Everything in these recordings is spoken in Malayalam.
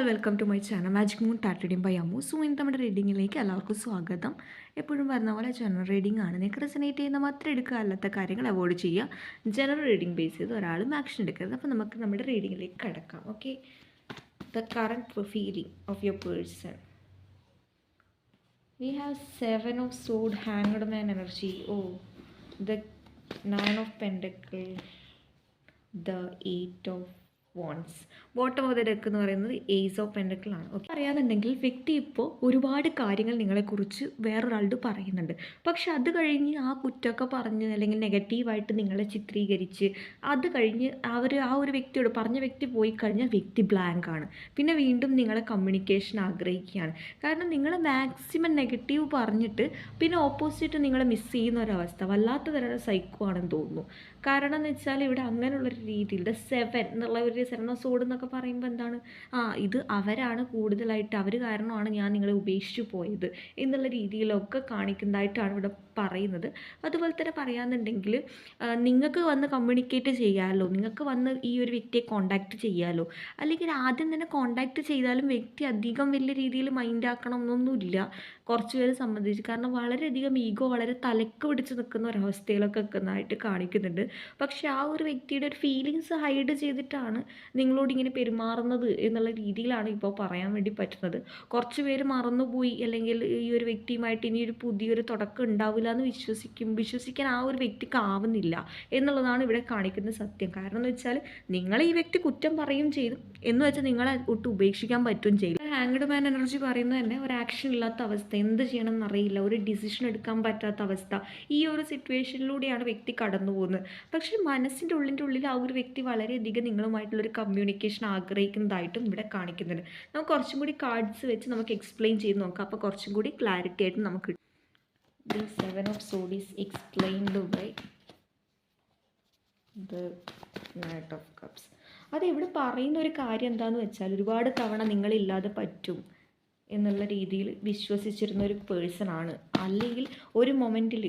All welcome to my channel magic moon tat reading by Ammu so ഇന്ന് നമ്മുടെ റീഡിങ്ങിലേക്ക് എല്ലാവർക്കും സ്വാഗതം. എപ്പോഴും പറഞ്ഞ പോലെ ജനറൽ റീഡിംഗ് ആണ്. നിങ്ങൾക്ക് റെസനേറ്റ് ചെയ്യുന്ന മാത്രം എടുക്കുക അല്ലാത്ത കാര്യങ്ങൾ അവോയ്ഡ് ചെയ്യുക. ജനറൽ റീഡിംഗ് ബേസ് ചെയ്ത് ഒരാളും ആക്ഷൻ എടുക്കരുത്. അപ്പോൾ നമുക്ക് നമ്മുടെ റീഡിങ്ങിലേക്ക് കിടക്കാം okay the current feeling of your person we have seven of sword hanged man energy oh the nine of pentacle the eight of wands. Bottom of the deck എന്ന് പറയുന്നത് ഏസ് ഓഫ് പെൻഡക്കിൾ ആണ്. ഓക്കെ അറിയാന്നുണ്ടെങ്കിൽ വ്യക്തി ഇപ്പോൾ ഒരുപാട് കാര്യങ്ങൾ നിങ്ങളെക്കുറിച്ച് വേറൊരാളോട് പറയുന്നുണ്ട്. പക്ഷെ അത് കഴിഞ്ഞ് ആ കുറ്റമൊക്കെ പറഞ്ഞ് അല്ലെങ്കിൽ നെഗറ്റീവായിട്ട് നിങ്ങളെ ചിത്രീകരിച്ച് അത് കഴിഞ്ഞ് അവർ ആ ഒരു വ്യക്തിയോട് പറഞ്ഞ വ്യക്തി പോയി കഴിഞ്ഞാൽ വ്യക്തി ബ്ലാങ്ക് ആണ്. പിന്നെ വീണ്ടും നിങ്ങളെ കമ്മ്യൂണിക്കേഷൻ ആഗ്രഹിക്കുകയാണ്. കാരണം നിങ്ങൾ മാക്സിമം നെഗറ്റീവ് പറഞ്ഞിട്ട് പിന്നെ ഓപ്പോസിറ്റ് നിങ്ങളെ മിസ് ചെയ്യുന്ന ഒരവസ്ഥ വല്ലാത്ത തരം സൈക്കോ ആണെന്ന് തോന്നുന്നു. കാരണം എന്ന് വെച്ചാൽ ഇവിടെ അങ്ങനെയുള്ളൊരു രീതിയിൽ ദ സെവൻ എന്നുള്ള ഒരു സെവൻ സോഡ് എന്നൊക്കെ പറയുമ്പോൾ എന്താണ്? ആ ഇത് അവരാണ് കൂടുതലായിട്ട് അവർ കാരണമാണ് ഞാൻ നിങ്ങളെ ഉപേക്ഷിച്ചു പോയത് എന്നുള്ള രീതിയിലൊക്കെ കാണിക്കുന്നതായിട്ടാണ് ഇവിടെ പറയുന്നത്. അതുപോലെ തന്നെ പറയാന്നുണ്ടെങ്കിൽ നിങ്ങൾക്ക് വന്ന് കമ്മ്യൂണിക്കേറ്റ് ചെയ്യാമല്ലോ നിങ്ങൾക്ക് വന്ന് ഈ ഒരു വ്യക്തിയെ കോണ്ടാക്ട് ചെയ്യാമല്ലോ അല്ലെങ്കിൽ ആദ്യം തന്നെ കോണ്ടാക്ട് ചെയ്താലും വ്യക്തി അധികം വലിയ രീതിയിൽ മൈൻഡ് ആക്കണം എന്നൊന്നുമില്ല കുറച്ച് പേര് സംബന്ധിച്ച് കാരണം വളരെയധികം ഈഗോ വളരെ തലക്ക് പിടിച്ച് നിൽക്കുന്ന ഒരവസ്ഥയിലൊക്കെ നിൽക്കുന്നതായിട്ട് കാണിക്കുന്നുണ്ട്. പക്ഷെ ആ ഒരു വ്യക്തിയുടെ ഒരു ഫീലിങ്സ് ഹൈഡ് ചെയ്തിട്ടാണ് നിങ്ങളോട് ഇങ്ങനെ പെരുമാറുന്നത് എന്നുള്ള രീതിയിലാണ് ഇപ്പോൾ പറയാൻ വേണ്ടി പറ്റുന്നത്. കുറച്ച് പേര് മറന്നുപോയി അല്ലെങ്കിൽ ഈ ഒരു വ്യക്തിയുമായിട്ട് ഇനി ഒരു പുതിയൊരു തുടക്കം ഉണ്ടാവില്ല എന്ന് വിശ്വസിക്കും വിശ്വസിക്കാൻ ആ ഒരു വ്യക്തിക്ക് ആവുന്നില്ല എന്നുള്ളതാണ് ഇവിടെ കാണിക്കുന്ന സത്യം. കാരണം എന്ന് വെച്ചാൽ നിങ്ങൾ ഈ വ്യക്തി കുറ്റം പറയും ചെയ്തു. എന്ന് വെച്ചാൽ നിങ്ങളെ ഒട്ടും ഉപേക്ഷിക്കാൻ പറ്റും ചെയ്യും ഹാങ്ഡ് മാൻ എനർജി പറയുന്നത് തന്നെ ഒരു ആക്ഷൻ ഇല്ലാത്ത അവസ്ഥ എന്ത് ചെയ്യണം എന്നറിയില്ല ഒരു ഡിസിഷൻ എടുക്കാൻ പറ്റാത്ത അവസ്ഥ. ഈ ഒരു സിറ്റുവേഷനിലൂടെയാണ് വ്യക്തി കടന്നു പോകുന്നത്. പക്ഷേ മനസ്സിന്റെ ഉള്ളിന്റെ ഉള്ളിൽ ആ ഒരു വ്യക്തി വളരെയധികം നിങ്ങളുമായിട്ടുള്ളൊരു കമ്മ്യൂണിക്കേഷൻ ആഗ്രഹിക്കുന്നതായിട്ടും ഇവിടെ കാണിക്കുന്നുണ്ട്. നമുക്ക് കുറച്ചും കൂടി കാർഡ്സ് വെച്ച് നമുക്ക് എക്സ്പ്ലെയിൻ ചെയ്ത് നോക്കാം. അപ്പോൾ കുറച്ചും കൂടി ക്ലാരിറ്റി ആയിട്ട് നമുക്ക് the seven of swords explained by the knight of cups അത് ഇവിടെ പറയുന്ന ഒരു കാര്യം എന്താണെന്ന് വെച്ചാൽ ഒരുപാട് തവണ നിങ്ങളില്ലാതെ പറ്റും. എന്നുള്ള രീതിയിൽ വിശ്വസിച്ചിരുന്ന ഒരു പേഴ്സൺ ആണ്. അല്ലെങ്കിൽ ഒരു മൊമെന്റിൽ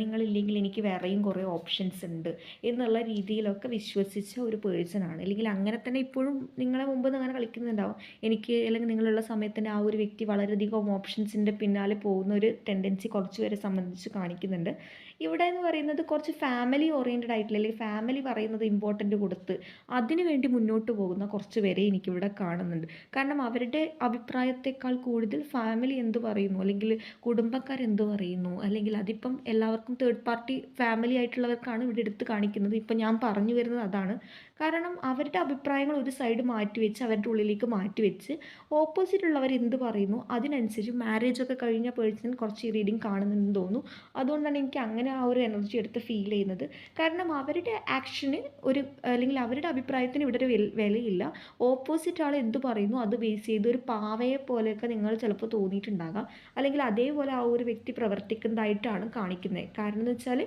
നിങ്ങളില്ലെങ്കിൽ എനിക്ക് വേറെയും കുറേ ഓപ്ഷൻസ് ഉണ്ട് എന്നുള്ള രീതിയിലൊക്കെ വിശ്വസിച്ച ഒരു പേഴ്സൺ ആണ്. അല്ലെങ്കിൽ അങ്ങനെ തന്നെ ഇപ്പോഴും നിങ്ങളെ മുമ്പ് അങ്ങനെ കളിക്കുന്നുണ്ടാവും. എനിക്ക് അല്ലെങ്കിൽ നിങ്ങളുള്ള സമയത്തിന് ആ ഒരു വ്യക്തി വളരെയധികം ഓപ്ഷൻസിന്റെ പിന്നാലെ പോകുന്ന ഒരു ടെൻഡൻസി കുറച്ച് പേരെ സംബന്ധിച്ച് കാണിക്കുന്നുണ്ട്. ഇവിടെ എന്ന് പറയുന്നത് കുറച്ച് ഫാമിലി ഓറിയന്റഡ് ആയിട്ടുള്ള അല്ലെങ്കിൽ ഫാമിലി പറയുന്നത് ഇമ്പോർട്ടന്റ് കൊടുത്ത് അതിനു വേണ്ടി മുന്നോട്ട് പോകുന്ന കുറച്ച് പേരെ എനിക്കിവിടെ കാണുന്നുണ്ട്. കാരണം അവരുടെ അഭിപ്രായത്തെക്കാൾ കൂടുതൽ ഫാമിലി എന്ത് പറയുന്നു? അല്ലെങ്കിൽ കുടുംബക്കാർ എന്ത് പറയുന്നു അല്ലെങ്കിൽ അതിപ്പം എല്ലാവർക്കും തേർഡ് പാർട്ടി ഫാമിലി ആയിട്ടുള്ളവർക്കാണ് ഇവിടെ എടുത്ത് കാണിക്കുന്നത്. ഇപ്പം ഞാൻ പറഞ്ഞു വരുന്നത് അതാണ്. കാരണം അവരുടെ അഭിപ്രായങ്ങൾ ഒരു സൈഡ് മാറ്റി വെച്ച് അവരുടെ ഉള്ളിലേക്ക് മാറ്റി വെച്ച് ഓപ്പോസിറ്റ് ഉള്ളവർ എന്ത് പറയുന്നു? അതിനനുസരിച്ച് മാരേജ് ഒക്കെ കഴിഞ്ഞ പേഴ്സൺ കുറച്ച് റീഡിങ് കാണുന്നുണ്ടെന്ന് തോന്നുന്നു. അതുകൊണ്ടാണ് എനിക്ക് അങ്ങനെ ആ ഒരു എനർജി എടുത്ത് ഫീൽ ചെയ്യുന്നത്. കാരണം അവരുടെ ആക്ഷന് ഒരു അല്ലെങ്കിൽ അവരുടെ അഭിപ്രായത്തിന് ഇവിടെ ഒരു വിലയില്ല. ഓപ്പോസിറ്റ് ആൾ എന്ത് പറയുന്നു? അത് ബേസ് ചെയ്ത് ഒരു പാവയെ പോലെയൊക്കെ നിങ്ങൾ ചിലപ്പോൾ തോന്നിയിട്ടുണ്ടാകാം. അല്ലെങ്കിൽ അതേപോലെ ആ ഒരു വ്യക്തി പ്രവർത്തിക്കുന്നതായിട്ടാണ് കാണിക്കുന്നത്. കാരണം എന്ന് വെച്ചാൽ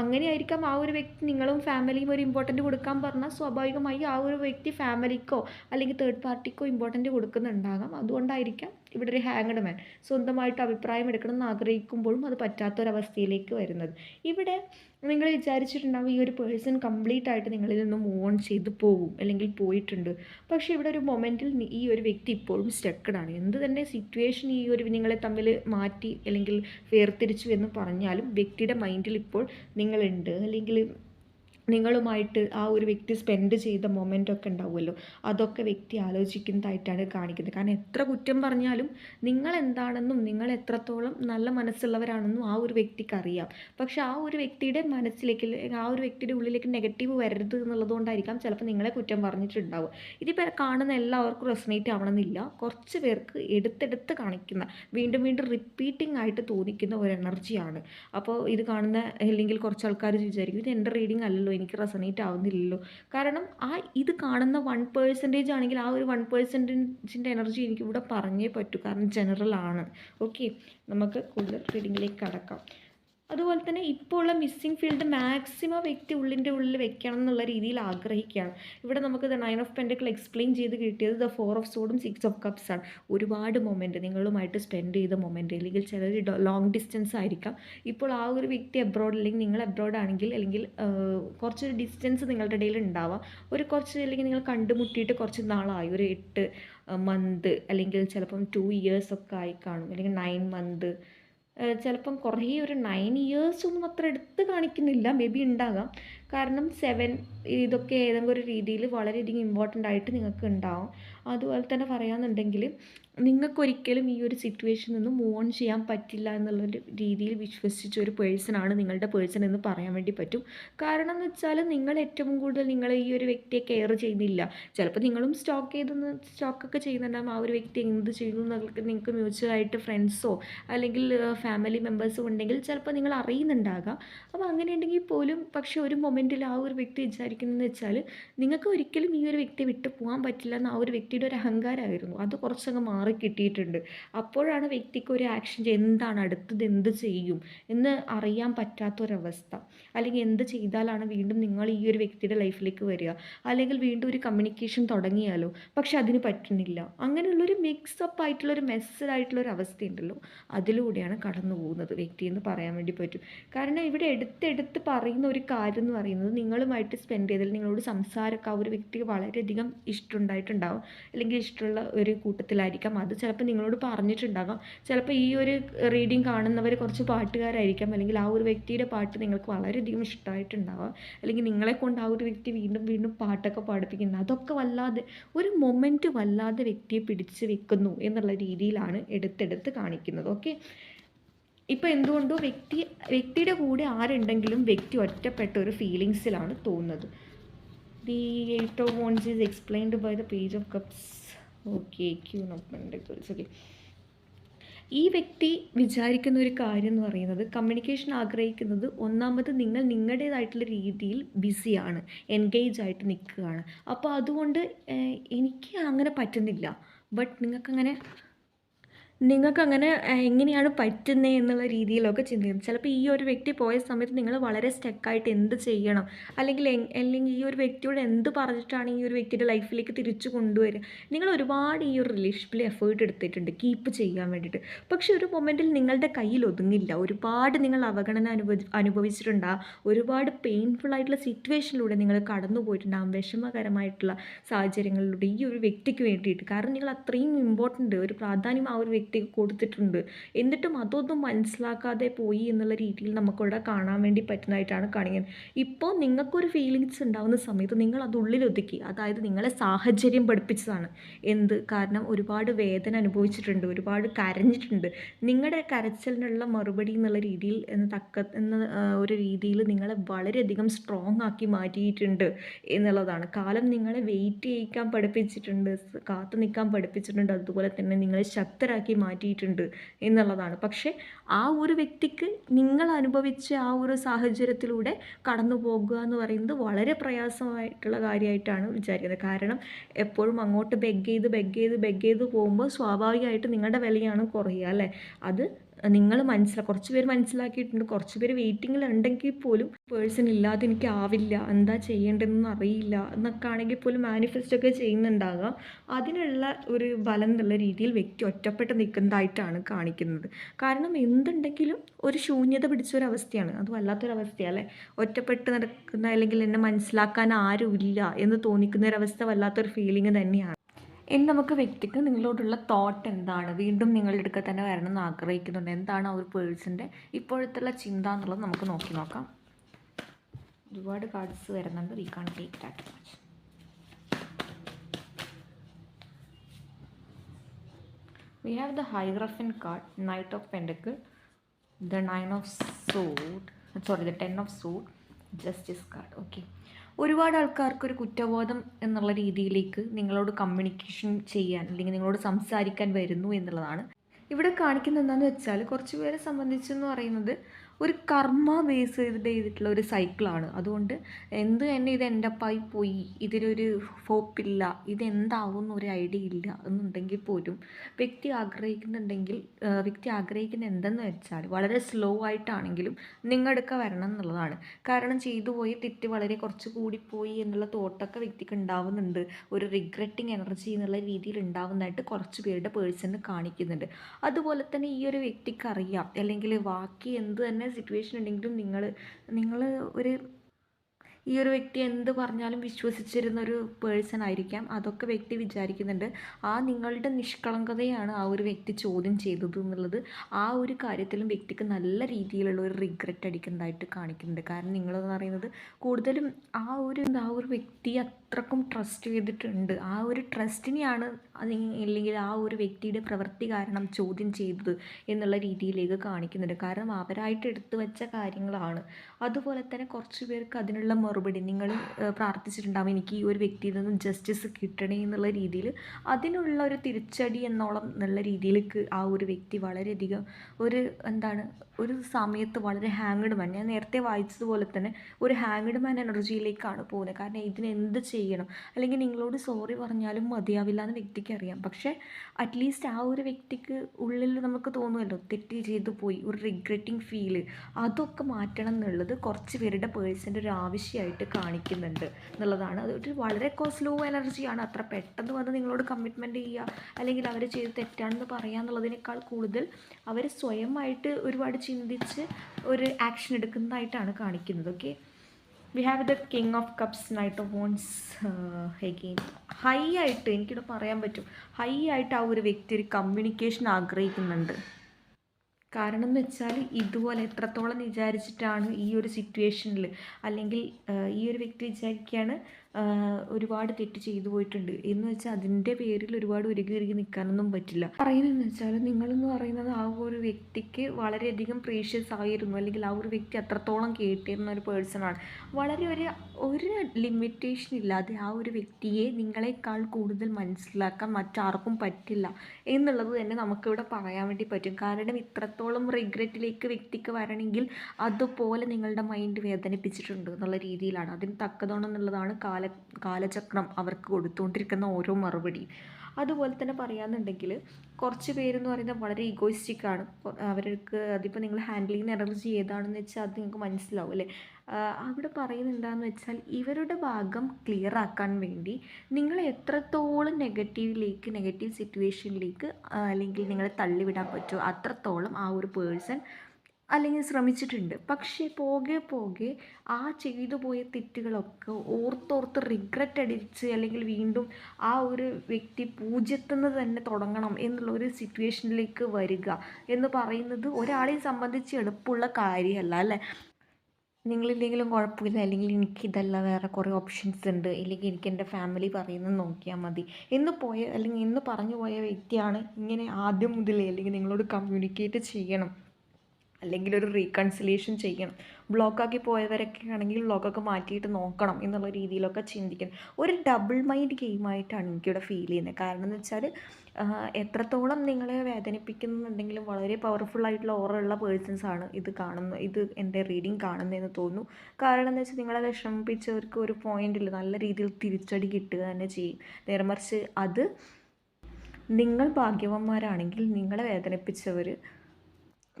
അങ്ങനെയായിരിക്കാം ആ ഒരു വ്യക്തി നിങ്ങളും ഫാമിലിയും ഒരു ഇമ്പോർട്ടന്റ് കൊടുക്കാൻ പറഞ്ഞാൽ സ്വാഭാവികമായി ആ ഒരു വ്യക്തി ഫാമിലിക്കോ അല്ലെങ്കിൽ തേർഡ് പാർട്ടിക്കോ ഇമ്പോർട്ടന്റ് കൊടുക്കുന്നുണ്ടാകാം. അതുകൊണ്ടായിരിക്കാം ഇവിടെ ഒരു ഹാങ്ഡ് മാൻ സ്വന്തമായിട്ട് അഭിപ്രായം എടുക്കണം എന്ന് ആഗ്രഹിക്കുമ്പോഴും അത് പറ്റാത്തൊരവസ്ഥയിലേക്ക് വരുന്നത്. ഇവിടെ നിങ്ങൾ വിചാരിച്ചിട്ടുണ്ടാവും ഈ ഒരു പേഴ്സൺ കംപ്ലീറ്റ് ആയിട്ട് നിങ്ങളിൽ നിന്ന് മൂവ് ഓൺ ചെയ്ത് പോകും അല്ലെങ്കിൽ പോയിട്ടുണ്ട്. പക്ഷേ ഇവിടെ ഒരു മൊമെന്റിൽ ഈ ഒരു വ്യക്തി ഇപ്പോഴും സ്റ്റക്കഡാണ് എന്ത് തന്നെ സിറ്റുവേഷൻ ഈ ഒരു നിങ്ങളെ തമ്മിൽ മാറ്റി അല്ലെങ്കിൽ വേർതിരിച്ചു എന്ന് പറഞ്ഞാലും വ്യക്തിയുടെ മൈൻഡിൽ ഇപ്പോൾ നിങ്ങളുണ്ട്. അല്ലെങ്കിൽ നിങ്ങളുമായിട്ട് ആ ഒരു വ്യക്തി സ്പെൻഡ് ചെയ്ത മൊമെന്റ് ഒക്കെ ഉണ്ടാവുമല്ലോ. അതൊക്കെ വ്യക്തി ആലോചിക്കുന്നതായിട്ടാണ് കാണിക്കുന്നത്. കാരണം എത്ര കുറ്റം പറഞ്ഞാലും നിങ്ങൾ എന്താണെന്നും നിങ്ങൾ എത്രത്തോളം നല്ല മനസ്സുള്ളവരാണെന്നും ആ ഒരു വ്യക്തിക്ക് അറിയാം. പക്ഷെ ആ ഒരു വ്യക്തിയുടെ മനസ്സിലേക്ക് ആ ഒരു വ്യക്തിയുടെ ഉള്ളിലേക്ക് നെഗറ്റീവ് വരരുത് എന്നുള്ളതുകൊണ്ടായിരിക്കാം ചിലപ്പോൾ നിങ്ങളെ കുറ്റം പറഞ്ഞിട്ടുണ്ടാവും ഇതിപ്പോൾ കാണുന്ന എല്ലാവർക്കും റെസനേറ്റ് ആവണമെന്നില്ല. കുറച്ച് പേർക്ക് എടുത്തെടുത്ത് കാണിക്കുന്ന വീണ്ടും വീണ്ടും റിപ്പീറ്റിംഗ് ആയിട്ട് തോന്നിക്കുന്ന ഒരു എനർജിയാണ് അപ്പോൾ ഇത് കാണുന്ന അല്ലെങ്കിൽ കുറച്ച് ആൾക്കാർ വിചാരിക്കും ഇത് എന്റെ റീഡിംഗ് അല്ലല്ലോ എനിക്ക് റെസണേറ്റ് ആവുന്നില്ലല്ലോ. കാരണം ആ ഇത് കാണുന്ന വൺ പേഴ്സന്റേജ് ആണെങ്കിൽ ആ ഒരു വൺ പേഴ്സന്റേജിന്റെ എനർജി എനിക്ക് ഇവിടെ പറഞ്ഞേ പറ്റൂ. കാരണം ജനറൽ ആണ്. ഓക്കെ നമുക്ക് കൂടുതൽ റീഡിങ്ങിലേക്ക് കടക്കാം. അതുപോലെ തന്നെ ഇപ്പോൾ ഉള്ള മിസ്സിംഗ് ഫീൽഡ് മാക്സിമം വ്യക്തി ഉള്ളിന്റെ ഉള്ളിൽ വെക്കണം എന്നുള്ള രീതിയിൽ ആഗ്രഹിക്കുകയാണ്. ഇവിടെ നമുക്ക് the nine of pentacle explain ചെയ്ത് കിട്ടിയത് ദ ഫോർ ഓഫ് സോഡും സിക്സ് ഓഫ് കപ്സ് ആണ്. ഒരുപാട് മൊമെന്റ് നിങ്ങളുമായിട്ട് സ്പെൻഡ് ചെയ്ത മൊമെന്റ് അല്ലെങ്കിൽ ചിലർ ലോങ് ഡിസ്റ്റൻസ് ആയിരിക്കാം. ഇപ്പോൾ ആ ഒരു വ്യക്തി അബ്രോഡ് അല്ലെങ്കിൽ നിങ്ങൾ അബ്രോഡ് ആണെങ്കിൽ അല്ലെങ്കിൽ കുറച്ചൊരു ഡിസ്റ്റൻസ് നിങ്ങളുടെ ഇടയിൽ ഉണ്ടാവാം. ഒരു കുറച്ച് അല്ലെങ്കിൽ നിങ്ങൾ കണ്ടുമുട്ടിയിട്ട് കുറച്ച് നാളായി. ഒരു എട്ട് മന്ത് അല്ലെങ്കിൽ ചിലപ്പം ടു ഇയേഴ്സ് ഒക്കെ ആയി കാണും. അല്ലെങ്കിൽ നയൻ മന്ത് ചിലപ്പം കുറേ ഒരു നയൻ ഇയേഴ്സ് ഒന്നും അത്ര എടുത്ത് കാണിക്കുന്നില്ല. മേ ബി ഉണ്ടാകാം. കാരണം സെവൻ ഇതൊക്കെ ഏതെങ്കിലും ഒരു രീതിയിൽ വളരെയധികം ഇമ്പോർട്ടന്റ് ആയിട്ട് നിങ്ങൾക്ക് ഉണ്ടാവും. അതുപോലെ തന്നെ പറയാമെന്നുണ്ടെങ്കിൽ നിങ്ങൾക്കൊരിക്കലും ഈ ഒരു സിറ്റുവേഷനിൽ നിന്ന് മൂവ് ഓൺ ചെയ്യാൻ പറ്റില്ല എന്നുള്ളൊരു രീതിയിൽ വിശ്വസിച്ച ഒരു പേഴ്സണാണ് നിങ്ങളുടെ പേഴ്സൺ എന്ന് പറയാൻ വേണ്ടി പറ്റും. കാരണം എന്ന് വെച്ചാൽ നിങ്ങൾ ഏറ്റവും കൂടുതൽ നിങ്ങൾ ഈ ഒരു വ്യക്തിയെ കെയർ ചെയ്യുന്നില്ല. ചിലപ്പോൾ നിങ്ങളും സ്റ്റോക്ക് ചെയ്ത് സ്റ്റോക്കൊക്കെ ചെയ്യുന്നുണ്ടാകും ആ ഒരു വ്യക്തി എന്ത് ചെയ്യുന്നു എന്നൊക്കെ നിങ്ങൾക്ക് മ്യൂച്വലായിട്ട് ഫ്രണ്ട്സോ അല്ലെങ്കിൽ ഫാമിലി മെമ്പേഴ്സോ ഉണ്ടെങ്കിൽ ചിലപ്പോൾ നിങ്ങൾ അറിയുന്നുണ്ടാകാം. അപ്പോൾ അങ്ങനെ ഉണ്ടെങ്കിൽ പോലും പക്ഷേ ഒരു മൊമെന്റിൽ ആ ഒരു വ്യക്തി വിചാരിക്കുന്നതെന്ന് വെച്ചാൽ നിങ്ങൾക്ക് ഒരിക്കലും ഈ ഒരു വ്യക്തി വിട്ടു പോകാൻ പറ്റില്ല എന്ന് ആ ഒരു വ്യക്തിയുടെ ഒരു അഹങ്കാരമായിരുന്നു. അത് കുറച്ചങ്ങ് മാറി കിട്ടിയിട്ടുണ്ട്. അപ്പോഴാണ് വ്യക്തിക്ക് ഒരു ആക്ഷൻ എന്താണ് അടുത്തത് എന്ത് ചെയ്യും എന്ന് അറിയാൻ പറ്റാത്തൊരവസ്ഥ. അല്ലെങ്കിൽ എന്ത് ചെയ്താലാണ് വീണ്ടും നിങ്ങൾ ഈ ഒരു വ്യക്തിയുടെ ലൈഫിലേക്ക് വരിക. അല്ലെങ്കിൽ വീണ്ടും ഒരു കമ്മ്യൂണിക്കേഷൻ തുടങ്ങിയാലോ? പക്ഷെ അതിന് പറ്റുന്നില്ല. അങ്ങനെയുള്ളൊരു മിക്സപ്പ് ആയിട്ടുള്ളൊരു മെസ്സഡ് ആയിട്ടുള്ളൊരു അവസ്ഥയുണ്ടല്ലോ. അതിലൂടെയാണ് കടന്നു പോകുന്നത് വ്യക്തി എന്ന് പറയാൻ വേണ്ടി പറ്റും. കാരണം ഇവിടെ എടുത്തെടുത്ത് പറയുന്ന ഒരു കാര്യം എന്ന് പറയുന്നത് നിങ്ങളുമായിട്ട് സ്പെൻഡ് ചെയ്തതിൽ നിങ്ങളോട് സംസാരമൊക്കെ ആ ഒരു വ്യക്തിക്ക് വളരെയധികം ഇഷ്ടമുണ്ടായിട്ടുണ്ടാവും അല്ലെങ്കിൽ ഇഷ്ടമുള്ള ഒരു കൂട്ടത്തിലായിരിക്കാം. അത് ചിലപ്പോൾ നിങ്ങളോട് പറഞ്ഞിട്ടുണ്ടാകാം. ചിലപ്പോൾ ഈ ഒരു റീഡിങ് കാണുന്നവർ കുറച്ച് പാട്ടുകാരായിരിക്കാം. അല്ലെങ്കിൽ ആ ഒരു വ്യക്തിയുടെ പാട്ട് നിങ്ങൾക്ക് വളരെയധികം ഇഷ്ടമായിട്ടുണ്ടാവാം. അല്ലെങ്കിൽ നിങ്ങളെ കൊണ്ട് ആ ഒരു വ്യക്തി വീണ്ടും വീണ്ടും പാട്ടൊക്കെ പാടിപ്പിക്കുന്നത് അതൊക്കെ വല്ലാതെ ഒരു മൊമെന്റ് വല്ലാതെ വ്യക്തിയെ പിടിച്ച് വെക്കുന്നു എന്നുള്ള രീതിയിലാണ് എടുത്തെടുത്ത് കാണിക്കുന്നത്. ഓക്കെ ഇപ്പോൾ എന്തുകൊണ്ടോ വ്യക്തി വ്യക്തിയുടെ കൂടെ ആരുണ്ടെങ്കിലും വ്യക്തി ഒറ്റപ്പെട്ട ഒരു ഫീലിങ്സിലാണ് തോന്നുന്നത്. The eight of wands is explained by the page of cups okay Q pentacles okay ഈ വ്യക്തി വിചാരിക്കുന്ന ഒരു കാര്യം എന്ന് പറയുന്നത് കമ്മ്യൂണിക്കേഷൻ ആഗ്രഹിക്കുന്നത് ഒന്നാമത് നിങ്ങൾ നിങ്ങളുടേതായിട്ടുള്ള രീതിയിൽ ബിസിയാണ് എൻഗേജ് ആയിട്ട് നിൽക്കുകയാണ്. അപ്പോൾ അതുകൊണ്ട് എനിക്ക് അങ്ങനെ പറ്റുന്നില്ല. ബട്ട് നിങ്ങൾക്കങ്ങനെ നിങ്ങൾക്കങ്ങനെ എങ്ങനെയാണ് പറ്റുന്നത് എന്നുള്ള രീതിയിലൊക്കെ ചിന്തിക്കും. ചിലപ്പോൾ ഈ ഒരു വ്യക്തി പോയ സമയത്ത് നിങ്ങൾ വളരെ സ്റ്റക്കായിട്ട് എന്ത് ചെയ്യണം? അല്ലെങ്കിൽ അല്ലെങ്കിൽ ഈ ഒരു വ്യക്തിയോട് എന്ത് പറഞ്ഞിട്ടാണ് ഈ ഒരു വ്യക്തിയുടെ ലൈഫിലേക്ക് തിരിച്ചു കൊണ്ടുവരിക? നിങ്ങൾ ഒരുപാട് ഈ ഒരു റിലേഷൻഷിപ്പിൽ എഫേർട്ട് എടുത്തിട്ടുണ്ട് കീപ്പ് ചെയ്യാൻ വേണ്ടിയിട്ട്. പക്ഷേ ഒരു മൊമെന്റിൽ നിങ്ങളുടെ കയ്യിൽ ഒതുങ്ങില്ല. ഒരുപാട് നിങ്ങൾ അവഗണന അനുഭവി അനുഭവിച്ചിട്ടുണ്ട്. ഒരുപാട് പെയിൻഫുൾ ആയിട്ടുള്ള സിറ്റുവേഷനിലൂടെ നിങ്ങൾ കടന്നു പോയിട്ടുണ്ടാകും വിഷമകരമായിട്ടുള്ള സാഹചര്യങ്ങളിലൂടെ ഈ ഒരു വ്യക്തിക്ക് വേണ്ടിയിട്ട്. കാരണം നിങ്ങൾ അത്രയും ഇമ്പോർട്ടന്റ് ഒരു പ്രാധാന്യം ആ ഒരു വ്യക്തി വ്യക്തിക്ക് കൊടുത്തിട്ടുണ്ട്. എന്നിട്ടും അതൊന്നും മനസ്സിലാക്കാതെ പോയി എന്നുള്ള രീതിയിൽ നമുക്കിവിടെ കാണാൻ വേണ്ടി പറ്റുന്നതായിട്ടാണ് കാണിക്കുന്നത്. ഇപ്പോൾ നിങ്ങൾക്കൊരു ഫീലിങ്സ് ഉണ്ടാകുന്ന സമയത്ത് നിങ്ങൾ അത് ഉള്ളിലൊതുക്കി അതായത് നിങ്ങളെ സാഹചര്യം പഠിപ്പിച്ചതാണ്. എന്ത്? കാരണം ഒരുപാട് വേദന അനുഭവിച്ചിട്ടുണ്ട് ഒരുപാട് കരഞ്ഞിട്ടുണ്ട്. നിങ്ങളുടെ കരച്ചിലിനുള്ള മറുപടി എന്നുള്ള രീതിയിൽ എന്ന തക്ക എന്ന ഒരു രീതിയിൽ നിങ്ങളെ വളരെയധികം സ്ട്രോങ് ആക്കി മാറ്റിയിട്ടുണ്ട് എന്നുള്ളതാണ്. കാലം നിങ്ങളെ വെയിറ്റ് ചെയ്യിക്കാൻ പഠിപ്പിച്ചിട്ടുണ്ട് കാത്തു നിൽക്കാൻ പഠിപ്പിച്ചിട്ടുണ്ട്. അതുപോലെ തന്നെ നിങ്ങളെ ശക്തരാക്കി മാറ്റിയിട്ടുണ്ട് എന്നുള്ളതാണ്. പക്ഷേ ആ ഒരു വ്യക്തിക്ക് നിങ്ങൾ അനുഭവിച്ച ആ ഒരു സാഹചര്യത്തിലൂടെ കടന്നു പോകുക എന്ന് പറയുന്നത് വളരെ പ്രയാസമായിട്ടുള്ള കാര്യമായിട്ടാണ് വിചാരിക്കുന്നത്. കാരണം എപ്പോഴും അങ്ങോട്ട് ബെഗ് ചെയ്ത് ബെഗ് ചെയ്ത് ബെഗ് ചെയ്ത് പോകുമ്പോൾ സ്വാഭാവികമായിട്ട് നിങ്ങളുടെ വിലയാണ് കുറയുക അല്ലേ? അത് നിങ്ങൾ മനസ്സിലാ കുറച്ച് പേര് മനസ്സിലാക്കിയിട്ടുണ്ട്. കുറച്ച് പേര് വെയിറ്റിങ്ങിൽ ഉണ്ടെങ്കിൽ പോലും പേഴ്സൺ ഇല്ലാതെ എനിക്ക് ആവില്ല. എന്താ ചെയ്യേണ്ടതെന്ന് അറിയില്ല. എന്നൊക്കെ ആണെങ്കിൽ പോലും മാനിഫെസ്റ്റോ ഒക്കെ ചെയ്യുന്നുണ്ടാകാം. അതിനുള്ള ഒരു ബലം എന്നുള്ള രീതിയിൽ വ്യക്തി ഒറ്റപ്പെട്ട് നിൽക്കുന്നതായിട്ടാണ് കാണിക്കുന്നത്. കാരണം എന്തുണ്ടെങ്കിലും ഒരു ശൂന്യത പിടിച്ച ഒരു അവസ്ഥയാണ്. അത് വല്ലാത്തൊരവസ്ഥയാണ് അല്ലേ? ഒറ്റപ്പെട്ട് നടക്കുന്ന അല്ലെങ്കിൽ എന്നെ മനസ്സിലാക്കാൻ ആരുമില്ല എന്ന് തോന്നിക്കുന്ന ഒരു അവസ്ഥ വല്ലാത്തൊരു ഫീലിംഗ് തന്നെയാണ്. ഇനി നമുക്ക് വ്യക്തിക്ക് നിങ്ങളോടുള്ള തോട്ട് എന്താണ്? വീണ്ടും നിങ്ങളുടെ അടുക്കൽ തന്നെ വരണം എന്ന് ആഗ്രഹിക്കുന്നുണ്ട്. എന്താണ് ആ ഒരു പേഴ്സന്റെ ഇപ്പോഴത്തുള്ള ചിന്ത എന്നുള്ളത് നമുക്ക് നോക്കി നോക്കാം. ഒരുപാട് കാർഡ്സ് വരുന്നുണ്ട്. We can take that much we have the hierophant card knight of pentacle the nine of swords sorry the ten of swords justice card okay. ഒരുപാട് ആൾക്കാർക്ക് ഒരു കുറ്റബോധം എന്നുള്ള രീതിയിലേക്ക് നിങ്ങളോട് കമ്മ്യൂണിക്കേഷൻ ചെയ്യാൻ അല്ലെങ്കിൽ നിങ്ങളോട് സംസാരിക്കാൻ വരുന്നു എന്നുള്ളതാണ്. ഇവിടെ കാണിക്കുന്ന എന്താണെന്ന് വെച്ചാൽ കുറച്ച് പേരെ സംബന്ധിച്ചെന്ന് പറയുന്നത് ഒരു കർമ്മ ബേസ് ചെയ്തിട്ട് ചെയ്തിട്ടുള്ള ഒരു സൈക്കിളാണ് അതുകൊണ്ട് എന്ത് തന്നെ ഇത് എന്റെ അപ്പായി പോയി ഇതിനൊരു ഹോപ്പില്ല ഇതെന്താവും എന്നൊരു ഐഡിയ ഇല്ല എന്നുണ്ടെങ്കിൽ പോലും വ്യക്തി ആഗ്രഹിക്കുന്നുണ്ടെങ്കിൽ വ്യക്തി ആഗ്രഹിക്കുന്ന എന്തെന്ന് വെച്ചാൽ വളരെ സ്ലോ ആയിട്ടാണെങ്കിലും നിങ്ങടുക്ക വരണം എന്നുള്ളതാണ്. കാരണം ചെയ്തു പോയി തെറ്റ് വളരെ കുറച്ച് കൂടിപ്പോയി എന്നുള്ള തോട്ടൊക്കെ വ്യക്തിക്ക് ഉണ്ടാവുന്നുണ്ട്. ഒരു റിഗ്രറ്റിംഗ് എനർജി എന്നുള്ള രീതിയിൽ ഉണ്ടാവുന്നതായിട്ട് കുറച്ച് പേരുടെ പേഴ്സണ് കാണിക്കുന്നുണ്ട്. അതുപോലെ തന്നെ ഈ ഒരു വ്യക്തിക്ക് അറിയാം. അല്ലെങ്കിൽ ബാക്കി എന്ത് തന്നെ സിറ്റുവേഷൻ ഉണ്ടെങ്കിലും നിങ്ങൾ നിങ്ങൾ ഒരു ഈ ഒരു വ്യക്തി എന്ത് പറഞ്ഞാലും വിശ്വസിച്ചിരുന്ന ഒരു പേഴ്സൺ ആയിരിക്കാം. അതൊക്കെ വ്യക്തി വിചാരിക്കുന്നുണ്ട്. ആ നിങ്ങളുടെ നിഷ്കളങ്കതയാണ് ആ ഒരു വ്യക്തി ചോദ്യം ചെയ്തത് എന്നുള്ളത് ആ ഒരു കാര്യത്തിലും വ്യക്തിക്ക് നല്ല രീതിയിലുള്ള ഒരു റിഗ്രറ്റ് അടിക്കുന്നതായിട്ട് കാണിക്കുന്നുണ്ട്. കാരണം നിങ്ങളെന്ന് പറയുന്നത് കൂടുതലും ആ ഒരു ആ ഒരു വ്യക്തി അത്രക്കും ട്രസ്റ്റ് ചെയ്തിട്ടുണ്ട്. ആ ഒരു ട്രസ്റ്റിനെയാണ് അല്ലെങ്കിൽ ആ ഒരു വ്യക്തിയുടെ പ്രവൃത്തി കാരണം ചോദ്യം ചെയ്തത് എന്നുള്ള രീതിയിലേക്ക് കാണിക്കുന്നുണ്ട്. കാരണം അവരായിട്ട് എടുത്തു വെച്ച കാര്യങ്ങളാണ്. അതുപോലെ തന്നെ കുറച്ച് പേർക്ക് അതിനുള്ള മറുപടി നിങ്ങൾ പ്രാർത്ഥിച്ചിട്ടുണ്ടാവും. എനിക്ക് ഈ ഒരു വ്യക്തിയിൽ നിന്നും ജസ്റ്റിസ് കിട്ടണേ എന്നുള്ള രീതിയിൽ അതിനുള്ള ഒരു തിരിച്ചടി എന്നോളം എന്നുള്ള രീതിയിലേക്ക് ആ ഒരു വ്യക്തി വളരെയധികം ഒരു എന്താണ് ഒരു സമയത്ത് വളരെ ഹാങ്ഡ് മാൻ ഞാൻ നേരത്തെ വായിച്ചതുപോലെ തന്നെ ഒരു ഹാങ്ഡ് മാൻ എനർജിയിലേക്കാണ് പോകുന്നത്. കാരണം ഇതിന് എന്ത് ചെയ്യണം? അല്ലെങ്കിൽ നിങ്ങളോട് സോറി പറഞ്ഞാലും മതിയാവില്ല എന്ന് വ്യക്തിക്ക് അറിയാം. പക്ഷേ അറ്റ്ലീസ്റ്റ് ആ ഒരു വ്യക്തിക്ക് ഉള്ളിൽ നമുക്ക് തോന്നുമല്ലോ തെറ്റ് ചെയ്തു പോയി ഒരു റിഗ്രറ്റിംഗ് ഫീൽ അതൊക്കെ മാറ്റണം എന്നുള്ളത്. കുറച്ച് പേരുടെ പേഴ്സന്റെ ഒരു ആവശ്യമായിട്ട് കാണിക്കുന്നുണ്ട് എന്നുള്ളതാണ്. അതൊരു വളരെ സ്ലോ എനർജിയാണ്. അത്ര പെട്ടെന്ന് വന്ന് നിങ്ങളോട് കമ്മിറ്റ്മെന്റ് ചെയ്യുക അല്ലെങ്കിൽ അവർ ചെയ്ത് തെറ്റാണെന്ന് പറയുക എന്നുള്ളതിനേക്കാൾ കൂടുതൽ അവർ സ്വയമായിട്ട് ഒരുപാട് ചിന്തിച്ച് ഒരു ആക്ഷൻ എടുക്കുന്നതായിട്ടാണ് കാണിക്കുന്നത്. Okay we have the king of cups knight of wands again high ആയിട്ട് എനിക്കിവിടെ പറയാൻ പറ്റും. ഹൈ ആയിട്ട് ആ ഒരു വ്യക്തി ഒരു കമ്മ്യൂണിക്കേഷൻ ആഗ്രഹിക്കുന്നുണ്ട്. കാരണം എന്ന് വെച്ചാൽ ഇതുപോലെ എത്രത്തോളം വിചാരിച്ചിട്ടാണ് ഈ ഒരു സിറ്റുവേഷനിൽ അല്ലെങ്കിൽ ഈ ഒരു വ്യക്തി വിചാരിക്കുകയാണ് ഒരുപാട് തെറ്റ് ചെയ്തു പോയിട്ടുണ്ട്. എന്ന് വെച്ചാൽ അതിന്റെ പേരിൽ ഒരുപാട് ഉരുകി ഉരുകി നിൽക്കാനൊന്നും പറ്റില്ല. പറയുന്നതെന്ന് വെച്ചാൽ നിങ്ങളെന്ന് പറയുന്നത് ആ ഒരു വ്യക്തിക്ക് വളരെയധികം പ്രീഷ്യസ് ആയിരുന്നു. അല്ലെങ്കിൽ ആ ഒരു വ്യക്തി അത്രത്തോളം കേട്ടിരുന്ന ഒരു പേഴ്സണാണ് വളരെ ഒരു ഒരു ലിമിറ്റേഷൻ ഇല്ലാതെ ആ ഒരു വ്യക്തിയെ നിങ്ങളെക്കാൾ കൂടുതൽ മനസ്സിലാക്കാൻ മറ്റാർക്കും പറ്റില്ല. എന്നുള്ളത് തന്നെ നമുക്കിവിടെ പറയാൻ വേണ്ടി പറ്റും. കാരണം ഇത്രത്തോളം റിഗ്രറ്റിലേക്ക് വ്യക്തിക്ക് വരണമെങ്കിൽ അതുപോലെ നിങ്ങളുടെ മൈൻഡ് വേദനിപ്പിച്ചിട്ടുണ്ട് എന്നുള്ള രീതിയിലാണ്. അതിന് തക്കതോണം എന്നുള്ളതാണ് കാല കാലചക്രം അവർക്ക് കൊടുത്തുകൊണ്ടിരിക്കുന്ന ഓരോ മറുപടി അതുപോലെ തന്നെ പറയാന്നുണ്ടെങ്കിൽ കുറച്ച് പേരെന്ന് പറയുന്നത് വളരെ ഈഗോയിസ്റ്റിക് ആണ്. അവർക്ക് അതിപ്പോൾ നിങ്ങൾ ഹാൻഡിൽ ചെയ്യുന്ന എനർജി ഏതാണെന്ന് വെച്ചാൽ അത് നിങ്ങൾക്ക് മനസ്സിലാവും അല്ലേ? അവിടെ പറയുന്നത് എന്താണെന്ന് വെച്ചാൽ ഇവരുടെ ഭാഗം ക്ലിയർ ആക്കാൻ വേണ്ടി നിങ്ങൾ എത്രത്തോളം നെഗറ്റീവിലേക്ക് നെഗറ്റീവ് സിറ്റുവേഷനിലേക്ക് അല്ലെങ്കിൽ നിങ്ങളെ തള്ളിവിടാൻ പറ്റുമോ അത്രത്തോളം ആ ഒരു പേഴ്സൺ അല്ലെങ്കിൽ ശ്രമിച്ചിട്ടുണ്ട്. പക്ഷേ പോകെ പോകെ ആ ചെയ്തു പോയ തെറ്റുകളൊക്കെ ഓർത്തോർത്ത് റിഗ്രറ്റ് അടിച്ച് അല്ലെങ്കിൽ വീണ്ടും ആ ഒരു വ്യക്തി പൂജ്യത്തുനിന്ന് തന്നെ തുടങ്ങണം എന്നുള്ള ഒരു സിറ്റുവേഷനിലേക്ക് വരിക എന്ന് പറയുന്നത് ഒരാളെയും സംബന്ധിച്ച് എളുപ്പമുള്ള കാര്യമല്ല അല്ലേ? നിങ്ങളില്ലെങ്കിലും കുഴപ്പമില്ല. അല്ലെങ്കിൽ എനിക്കിതല്ല വേറെ കുറേ ഓപ്ഷൻസ് ഉണ്ട്. അല്ലെങ്കിൽ എനിക്ക് എന്റെ ഫാമിലി പറയുന്നത് നോക്കിയാൽ മതി. എന്ന് പോയ അല്ലെങ്കിൽ എന്ന് പറഞ്ഞു പോയ വ്യക്തിയാണ് ഇങ്ങനെ ആദ്യം മുതലേ അല്ലെങ്കിൽ നിങ്ങളോട് കമ്മ്യൂണിക്കേറ്റ് ചെയ്യണം. അല്ലെങ്കിൽ ഒരു റീകൺസിലേഷൻ ചെയ്യണം. ബ്ലോക്കാക്കി പോയവരൊക്കെ ആണെങ്കിൽ ബ്ലോക്കൊക്കെ മാറ്റിയിട്ട് നോക്കണം എന്നുള്ള രീതിയിലൊക്കെ ചിന്തിക്കണം. ഒരു ഡബിൾ മൈൻഡ് ഗെയിമായിട്ടാണ് എനിക്കിവിടെ ഫീൽ ചെയ്യുന്നത്. കാരണം എന്ന് വെച്ചാൽ എത്രത്തോളം നിങ്ങളെ വേദനിപ്പിക്കുന്നുണ്ടെങ്കിലും വളരെ പവർഫുൾ ആയിട്ടുള്ള ഓറുള്ള പേഴ്സൺസ് ആണ് ഇത് കാണുന്നു ഇത് എന്റെ റീഡിങ് കാണുന്നതെന്ന് തോന്നുന്നു. കാരണം എന്ന് വെച്ചാൽ നിങ്ങളെ വിഷമിപ്പിച്ചവർക്ക് ഒരു പോയിന്റിൽ നല്ല രീതിയിൽ തിരിച്ചടി കിട്ടുക തന്നെ ചെയ്യും. നേരെ മറിച്ച് അത് നിങ്ങൾ ഭാഗ്യവന്മാരാണെങ്കിൽ നിങ്ങളെ വേദനിപ്പിച്ചവർ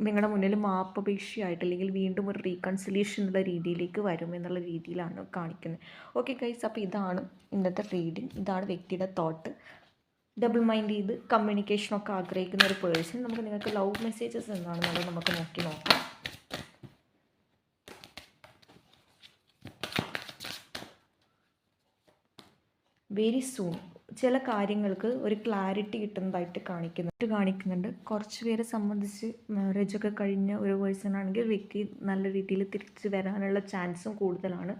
നിങ്ങളുടെ മുന്നിൽ മാപ്പപേക്ഷയായിട്ട് അല്ലെങ്കിൽ വീണ്ടും ഒരു റീകൺസിലേഷൻ എന്നുള്ള രീതിയിലേക്ക് വരും എന്നുള്ള രീതിയിലാണ് കാണിക്കുന്നത്. ഓക്കെ ഗൈസ് അപ്പോൾ ഇതാണ് ഇന്നത്തെ റീഡിങ് ഇതാണ് വ്യക്തിയുടെ തോട്ട് ഡബിൾ മൈൻഡ് ചെയ്ത് കമ്മ്യൂണിക്കേഷനൊക്കെ ആഗ്രഹിക്കുന്ന ഒരു പേഴ്സൺ നമുക്ക് നിങ്ങൾക്ക് ലവ് മെസ്സേജസ് എന്താണെന്നുള്ളത് നമുക്ക് നോക്കി നോക്കാം. വെരി സൂൺ ചില കാര്യങ്ങൾക്ക് ഒരു ക്ലാരിറ്റി കിട്ടുന്നതായിട്ട് കാണിക്കുന്നുണ്ട് കാണിക്കുന്നുണ്ട്. കുറച്ച് പേരെ സംബന്ധിച്ച് മാരേജൊക്കെ കഴിഞ്ഞ ഒരു പേഴ്സൺ ആണെങ്കിൽ വ്യക്തി നല്ല രീതിയിൽ തിരിച്ച് വരാനുള്ള ചാൻസും കൂടുതലാണ്.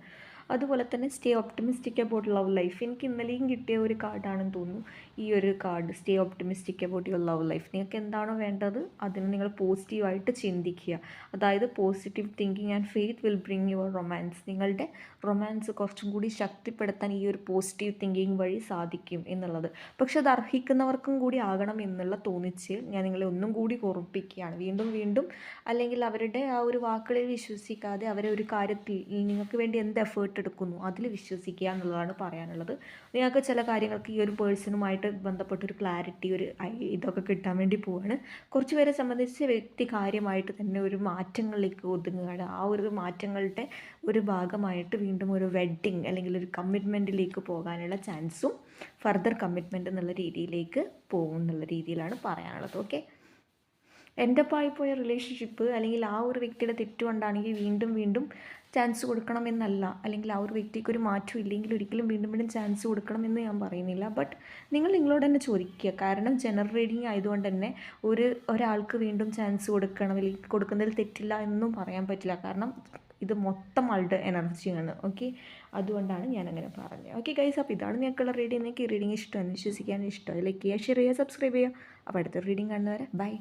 അതുപോലെ തന്നെ stay optimistic about love life എനിക്ക് ഇന്നലെയും കിട്ടിയ ഒരു കാർഡാണെന്ന് തോന്നുന്നു. ഈ ഒരു card stay optimistic about your love life നിങ്ങൾക്ക് എന്താണോ വേണ്ടത് അതിന് നിങ്ങൾ പോസിറ്റീവായിട്ട് ചിന്തിക്കുക. അതായത് positive thinking and faith will bring your romance നിങ്ങളുടെ റൊമാൻസ് കുറച്ചും കൂടി ശക്തിപ്പെടുത്താൻ ഈ ഒരു പോസിറ്റീവ് തിങ്കിങ് വഴി സാധിക്കും എന്നുള്ളത്. പക്ഷെ അത് അർഹിക്കുന്നവർക്കും കൂടി ആകണം എന്നുള്ള തോന്നിച്ച് ഞാൻ നിങ്ങളെ ഒന്നും കൂടി ഓർമ്മിപ്പിക്കുകയാണ്. വീണ്ടും വീണ്ടും അല്ലെങ്കിൽ അവരുടെ ആ ഒരു വാക്കുകളിൽ വിശ്വസിക്കാതെ അവരെ ഒരു കാര്യത്തിൽ നിങ്ങൾക്ക് വേണ്ടി എന്ത് എഫേർട്ട് എടുക്കുന്നു. അതിൽ വിശ്വസിക്കുക എന്നുള്ളതാണ് പറയാനുള്ളത്. നിങ്ങൾക്ക് ചില കാര്യങ്ങൾക്ക് ഈ ഒരു പേഴ്സണുമായിട്ട് ബന്ധപ്പെട്ടൊരു ക്ലാരിറ്റി ഒരു ഇതൊക്കെ കിട്ടാൻ വേണ്ടി പോവാണ്. കുറച്ച് പേരെ സംബന്ധിച്ച് വ്യക്തി കാര്യമായിട്ട് തന്നെ ഒരു മാറ്റങ്ങളിലേക്ക് ഒതുങ്ങുകയാണ്. ആ ഒരു മാറ്റങ്ങളുടെ ഒരു ഭാഗമായിട്ട് വീണ്ടും ഒരു വെഡ്ഡിങ് അല്ലെങ്കിൽ ഒരു കമ്മിറ്റ്മെന്റിലേക്ക് പോകാനുള്ള ചാൻസും ഫർദർ കമ്മിറ്റ്മെന്റ് എന്നുള്ള രീതിയിലേക്ക് പോകും എന്നുള്ള രീതിയിലാണ് പറയാനുള്ളത്. ഓക്കെ എന്റെ പോയ റിലേഷൻഷിപ്പ് അല്ലെങ്കിൽ ആ ഒരു വ്യക്തിയുടെ തെറ്റുകൊണ്ടാണെങ്കിൽ വീണ്ടും വീണ്ടും ചാൻസ് കൊടുക്കണമെന്നല്ല. അല്ലെങ്കിൽ ആ ഒരു വ്യക്തിക്ക് ഒരു മാറ്റം ഇല്ലെങ്കിൽ ഒരിക്കലും വീണ്ടും വീണ്ടും ചാൻസ് കൊടുക്കണം എന്ന് ഞാൻ പറയുന്നില്ല. ബട്ട് നിങ്ങൾ നിങ്ങളോട് തന്നെ ചോദിക്കുക. കാരണം ജനറൽ റീഡിങ് ആയതുകൊണ്ട് തന്നെ ഒരു ഒരാൾക്ക് വീണ്ടും ചാൻസ് കൊടുക്കണം അല്ലെങ്കിൽ കൊടുക്കുന്നതിൽ തെറ്റില്ല എന്നും പറയാൻ പറ്റില്ല. കാരണം ഇത് മൊത്തം ആളുടെ എനർജിയാണ് ഓക്കെ അതുകൊണ്ടാണ് ഞാൻ അങ്ങനെ പറഞ്ഞത്. ഓക്കെ ഗൈസ് അപ്പോൾ ഇതാണ് ഞങ്ങൾക്കുള്ള റീഡിങ് നിങ്ങൾക്ക് ഈ റീഡിങ് ഇഷ്ടമാണ് വിശ്വസിക്കാൻ ഇഷ്ടമാണ് ലൈക്ക് ചെയ്യുക ഷെയർ ചെയ്യുക സബ്സ്ക്രൈബ് ചെയ്യുക. അപ്പോൾ അടുത്ത റീഡിങ് കാണുന്നവരെ ബൈ